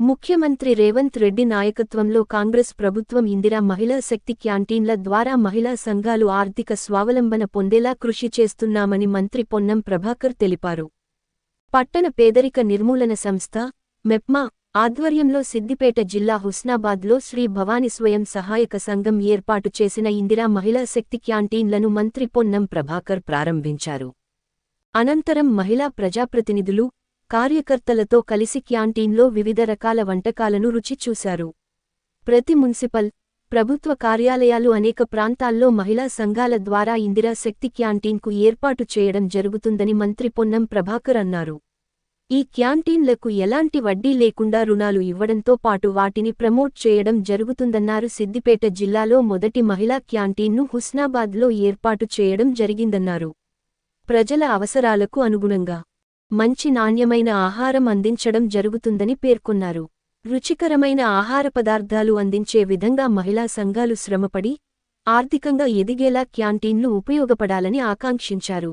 ముఖ్యమంత్రి రేవంత్ రెడ్డి నాయకత్వంలో కాంగ్రెస్ ప్రభుత్వం ఇందిరా మహిళా శక్తి క్యాంటీన్ల ద్వారా మహిళా సంఘాలు ఆర్థిక స్వావలంబన పొందేలా కృషి చేస్తున్నామని మంత్రి పొన్నం ప్రభాకర్ తెలిపారు. పట్టణ పేదరిక నిర్మూలన సంస్థ మెప్మా ఆధ్వర్యంలో సిద్దిపేట జిల్లా హుస్నాబాద్లో శ్రీ భవాని స్వయం సహాయక సంఘం ఏర్పాటు చేసిన ఇందిరా మహిళా శక్తి క్యాంటీన్లను మంత్రి పొన్నం ప్రభాకర్ ప్రారంభించారు. అనంతరం మహిళా ప్రజాప్రతినిధులు కార్యకర్తలతో కలిసి క్యాంటీన్లో వివిధ రకాల వంటకాలను రుచి చూశారు. ప్రతి మున్సిపల్ ప్రభుత్వ కార్యాలయాలు అనేక ప్రాంతాల్లో మహిళా సంఘాల ద్వారా ఇందిరా శక్తి క్యాంటీన్కు ఏర్పాటు చేయడం జరుగుతుందని మంత్రి పొన్నం ప్రభాకర్ అన్నారు. ఈ క్యాంటీన్లకు ఎలాంటి వడ్డీ లేకుండా రుణాలు ఇవ్వడంతో పాటు వాటిని ప్రమోట్ చేయడం జరుగుతుందన్నారు సిద్దిపేట జిల్లాలో మొదటి మహిళా క్యాంటీన్ను హుస్నాబాద్లో ఏర్పాటు చేయడం జరిగిందన్నారు. ప్రజల అవసరాలకు అనుగుణంగా మంచి నాణ్యమైన ఆహారం అందించడం జరుగుతుందని పేర్కొన్నారు. రుచికరమైన ఆహార పదార్థాలు అందించే విధంగా మహిళా సంఘాలు శ్రమపడి ఆర్థికంగా ఎదిగేలా క్యాంటీన్లు ఉపయోగపడాలని ఆకాంక్షించారు.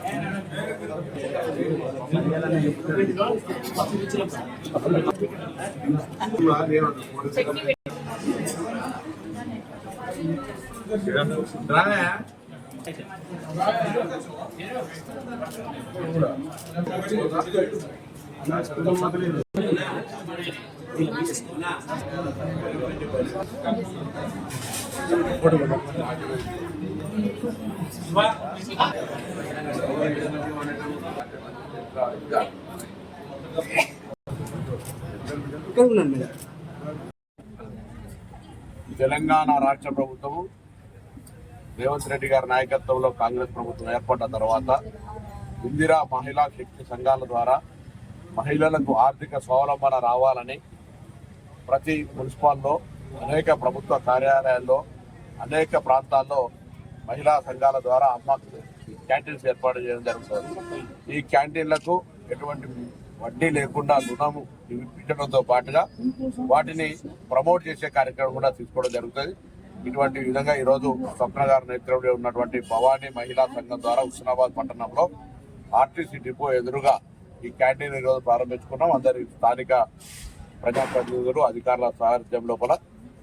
What తెలంగాణ రాష్ట్ర ప్రభుత్వము రేవంత్ రెడ్డి గారి నాయకత్వంలో కాంగ్రెస్ ప్రభుత్వం ఏర్పడ్డ తర్వాత ఇందిరా మహిళా శక్తి సంఘాల ద్వారా మహిళలకు ఆర్థిక స్వావలంబన రావాలని ప్రతి మున్సిపాల్లో అనేక ప్రభుత్వ కార్యాలయాల్లో అనేక ప్రాంతాల్లో మహిళా సంఘాల ద్వారా అమ్మ క్యాంటీన్స్ ఏర్పాటు చేయడం జరుగుతుంది. ఈ క్యాంటీన్లకు ఎటువంటి వడ్డీ లేకుండా రుణము ఇప్పించడంతో పాటుగా వాటిని ప్రమోట్ చేసే కార్యక్రమం కూడా తీసుకోవడం జరుగుతుంది. ఇటువంటి విధంగా ఈరోజు స్వప్న గారి నేతృత్వంలో ఉన్నటువంటి భవానీ మహిళా సంఘం ద్వారా హుస్నాబాద్ పట్టణంలో ఆర్టీసీ డిపో ఎదురుగా ఈ క్యాంటీన్ ఈరోజు ప్రారంభించుకున్నాం. అందరి స్థానిక ప్రజాప్రతినిధులు అధికారుల సారథ్యం లోపల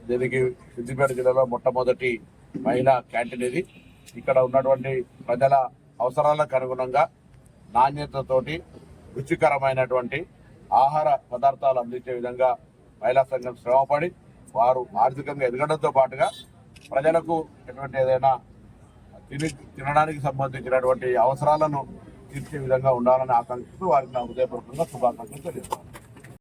దీనికి సిద్దిపేట జిల్లాలో మొట్టమొదటి మహిళా క్యాంటీన్ ఇది. ఇక్కడ ఉన్నటువంటి ప్రజల అవసరాలకు అనుగుణంగా నాణ్యతతోటి రుచికరమైనటువంటి ఆహార పదార్థాలు అందించే విధంగా మహిళా సంఘం శ్రమపడి వారు ఆర్థికంగా ఎదగడంతో పాటుగా ప్రజలకు ఎటువంటి ఏదైనా తిని తినడానికి సంబంధించినటువంటి అవసరాలను తీర్చే విధంగా ఉండాలని ఆకాంక్షిస్తూ వారికి నా హృదయపూర్వకంగా శుభాకాంక్షలు తెలియజేస్తాను